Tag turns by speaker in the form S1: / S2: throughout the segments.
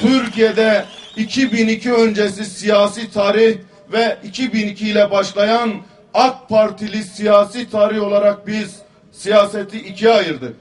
S1: Türkiye'de 2002 öncesi siyasi tarih ve 2002 ile başlayan AK Partili siyasi tarih olarak biz siyaseti ikiye ayırdık.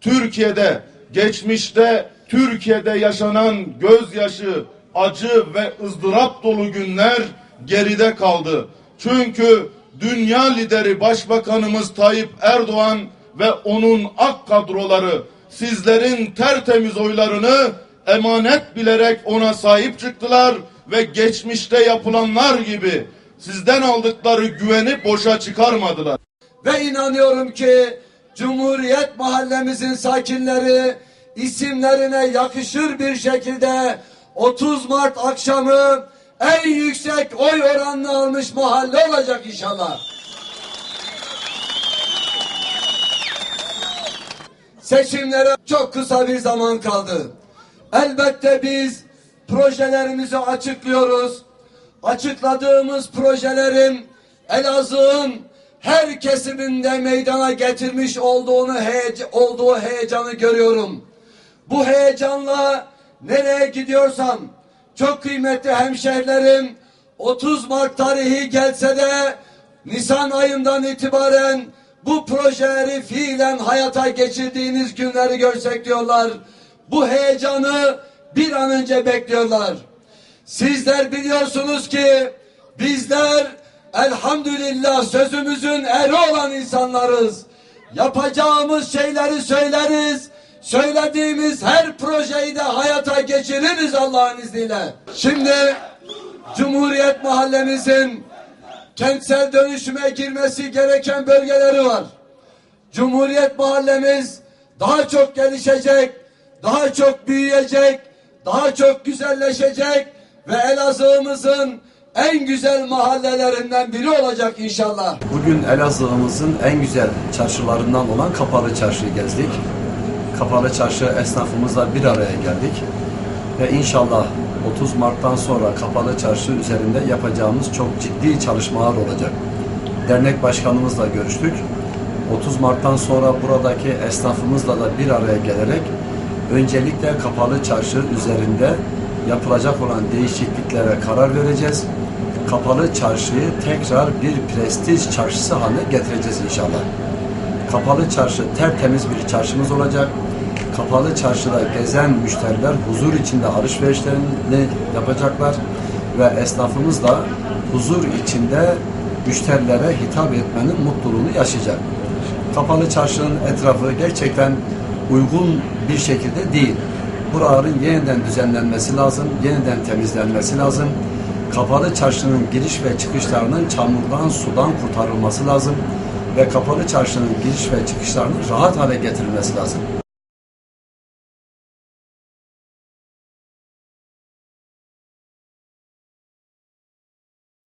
S1: Türkiye'de geçmişte Türkiye'de yaşanan gözyaşı, acı ve ızdırap dolu günler geride kaldı. Çünkü dünya lideri Başbakanımız Tayyip Erdoğan ve onun ak kadroları sizlerin tertemiz oylarını emanet bilerek ona sahip çıktılar ve geçmişte yapılanlar gibi sizden aldıkları güveni boşa çıkarmadılar.
S2: Ve inanıyorum ki Cumhuriyet mahallemizin sakinleri isimlerine yakışır bir şekilde 30 Mart akşamı en yüksek oy oranını almış mahalle olacak inşallah. Seçimlere çok kısa bir zaman kaldı. Elbette biz projelerimizi açıklıyoruz. Açıkladığımız projelerin Elazığ'ın her kesiminde meydana getirmiş olduğunu heyece- olduğu heyecanı görüyorum. Bu heyecanla nereye gidiyorsam çok kıymetli hemşehrilerim 30 Mart tarihi gelse de Nisan ayından itibaren bu projeleri fiilen hayata geçirdiğiniz günleri görsek diyorlar. Bu heyecanı bir an önce bekliyorlar. Sizler biliyorsunuz ki bizler elhamdülillah sözümüzün eri olan insanlarız. Yapacağımız şeyleri söyleriz. Söylediğimiz her projeyi de hayata geçiririz Allah'ın izniyle. Şimdi Cumhuriyet mahallemizin kentsel dönüşüme girmesi gereken bölgeleri var. Cumhuriyet mahallemiz daha çok gelişecek, daha çok büyüyecek, daha çok güzelleşecek ve Elazığ'ımızın en güzel mahallelerinden biri olacak inşallah.
S3: Bugün Elazığ'ımızın en güzel çarşılarından olan Kapalı Çarşı'yı gezdik. Kapalı Çarşı esnafımızla bir araya geldik. Ve inşallah 30 Mart'tan sonra Kapalı Çarşı üzerinde yapacağımız çok ciddi çalışmalar olacak. Dernek başkanımızla görüştük. 30 Mart'tan sonra buradaki esnafımızla da bir araya gelerek öncelikle Kapalı Çarşı üzerinde yapılacak olan değişikliklere karar vereceğiz. Kapalı Çarşı'yı tekrar bir prestij çarşısı haline getireceğiz inşallah. Kapalı Çarşı tertemiz bir çarşımız olacak. Kapalı Çarşıda gezen müşteriler huzur içinde alışverişlerini yapacaklar ve esnafımız da huzur içinde müşterilere hitap etmenin mutluluğunu yaşayacak. Kapalı Çarşı'nın etrafı gerçekten uygun bir şekilde değil. Buraların yeniden düzenlenmesi lazım, yeniden temizlenmesi lazım. Kapalı Çarşı'nın giriş ve çıkışlarının çamurdan, sudan kurtarılması lazım ve Kapalı Çarşı'nın giriş ve çıkışlarının rahat hale getirilmesi lazım.